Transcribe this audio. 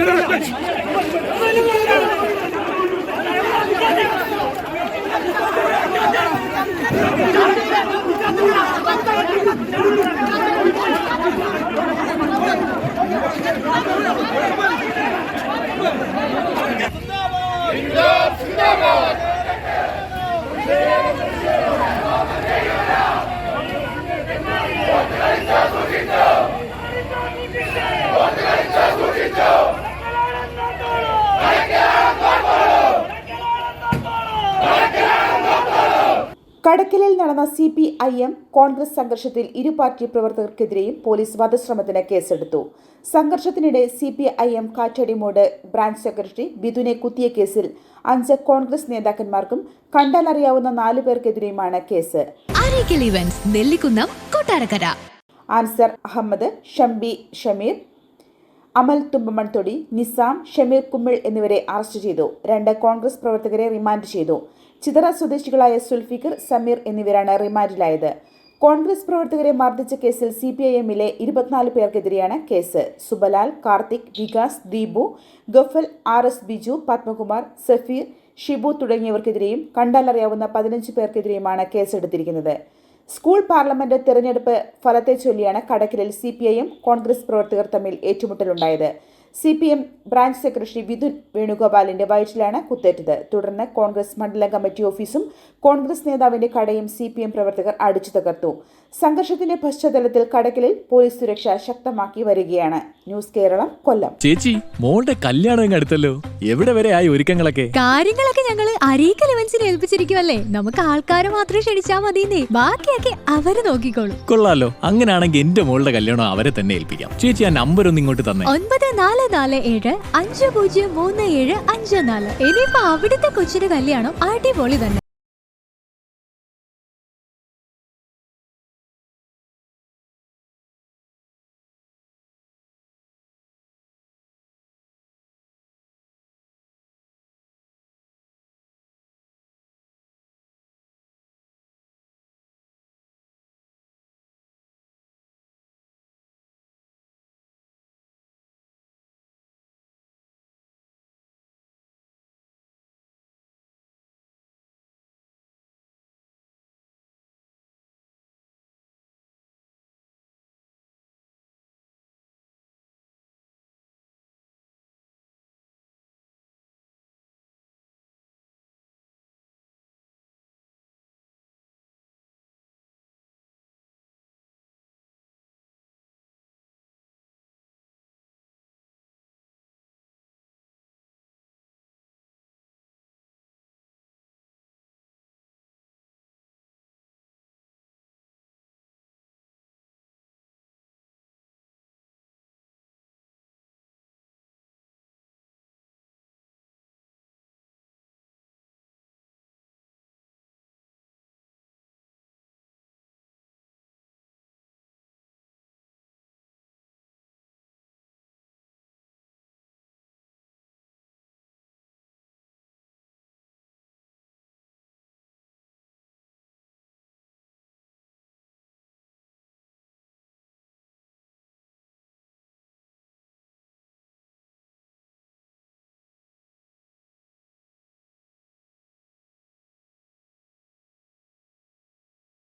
やめろ കടക്കലിൽ നടന്ന C P I M Congress സംഘർഷത്തിൽ ഇരു പാർട്ടി പ്രവർത്തകർക്കെതിരെയും പോലീസ് വധശ്രമത്തിന് കേസെടുത്തു. സംഘർഷത്തിനിടെ C P I M Kattadimod branch secretary ബിദുനെ കുത്തിയ കേസിൽ അഞ്ച് കോൺഗ്രസ് നേതാക്കന്മാർക്കും കണ്ടാലറിയാവുന്ന നാലു പേർക്കെതിരെയുമാണ് കേസ്. നെല്ലിക്കുന്നം കൊട്ടാരക്കര. ആൻസർ അഹമ്മദ് ഷംബി ഷമീർ. അമൽ തുമ്പമൺതൊടി നിസാം ഷമീർ കുമ്മിൾ എന്നിവരെ അറസ്റ്റ് ചെയ്തു. രണ്ട് കോൺഗ്രസ് പ്രവർത്തകരെ റിമാൻഡ് ചെയ്തു. ചിതറ സ്വദേശികളായ സുൽഫിക്കർ സമീർ എന്നിവരാണ് റിമാൻഡിലായത്. കോൺഗ്രസ് പ്രവർത്തകരെ മർദ്ദിച്ച കേസിൽ സി പി ഐ എമ്മിലെ ഇരുപത്തിനാല് പേർക്കെതിരെയാണ് case. Subalal Karthik Vikas Deepu Gafal R S Biju Padmakumar Safeer Shibu തുടങ്ങിയവർക്കെതിരെയും കണ്ടാലറിയാവുന്ന പതിനഞ്ച് പേർക്കെതിരെയുമാണ് കേസെടുത്തിരിക്കുന്നത്. സ്കൂൾ പാർലമെന്റ് തെരഞ്ഞെടുപ്പ് ഫലത്തെ ചൊല്ലിയാണ് കടക്കലിൽ സി കോൺഗ്രസ് പ്രവർത്തകർ തമ്മിൽ ഏറ്റുമുട്ടലുണ്ടായത്. C P M branch secretary Vidhun വേണുഗോപാലിന്റെ വയറ്റിലാണ് കുത്തേറ്റത്. തുടർന്ന് കോൺഗ്രസ് മണ്ഡലം കമ്മിറ്റി ഓഫീസും കോൺഗ്രസ് നേതാവിന്റെ കടയും സി പി എം പ്രവർത്തകർ അടിച്ചു തകർത്തു. സംഘർഷത്തിന്റെ പശ്ചാത്തലത്തിൽ കടക്കലിൽ പോലീസ് സുരക്ഷ ശക്തമാക്കി വരികയാണ്. ന്യൂസ് കേരളം കൊല്ലം. ചേച്ചി മോളുടെ കല്യാണം അടുത്തല്ലോ. എവിടെ വരെ ആയി ഒരുക്കങ്ങളൊക്കെ? കാര്യങ്ങളൊക്കെ ഞങ്ങൾ അരീക്കൽ ഇവന്റ്സിനെ ഏൽപ്പിച്ചിരിക്കുവല്ലേ. നമുക്ക് ആൾക്കാരെ മാത്രമേ ക്ഷണിച്ചാൽ മതി ബാക്കിയൊക്കെ അവർ നോക്കിക്കോളും. കൊള്ളാലോ. അങ്ങനെയാണെങ്കിൽ എന്റെ മോളുടെ കല്യാണം അവരെ തന്നെ ഏൽപ്പിക്കാം. ചേച്ചി ആ നമ്പർ ഒന്ന് ഇങ്ങോട്ട് തന്നെ. ഒൻപത് നാല് നാല് ഏഴ് അഞ്ച് പൂജ്യം മൂന്ന് ഏഴ് അഞ്ച് നാല്. ഇനിയിപ്പോ അവിടുത്തെ കൊച്ചിന്റെ കല്യാണം അടിപൊളി തന്നെ.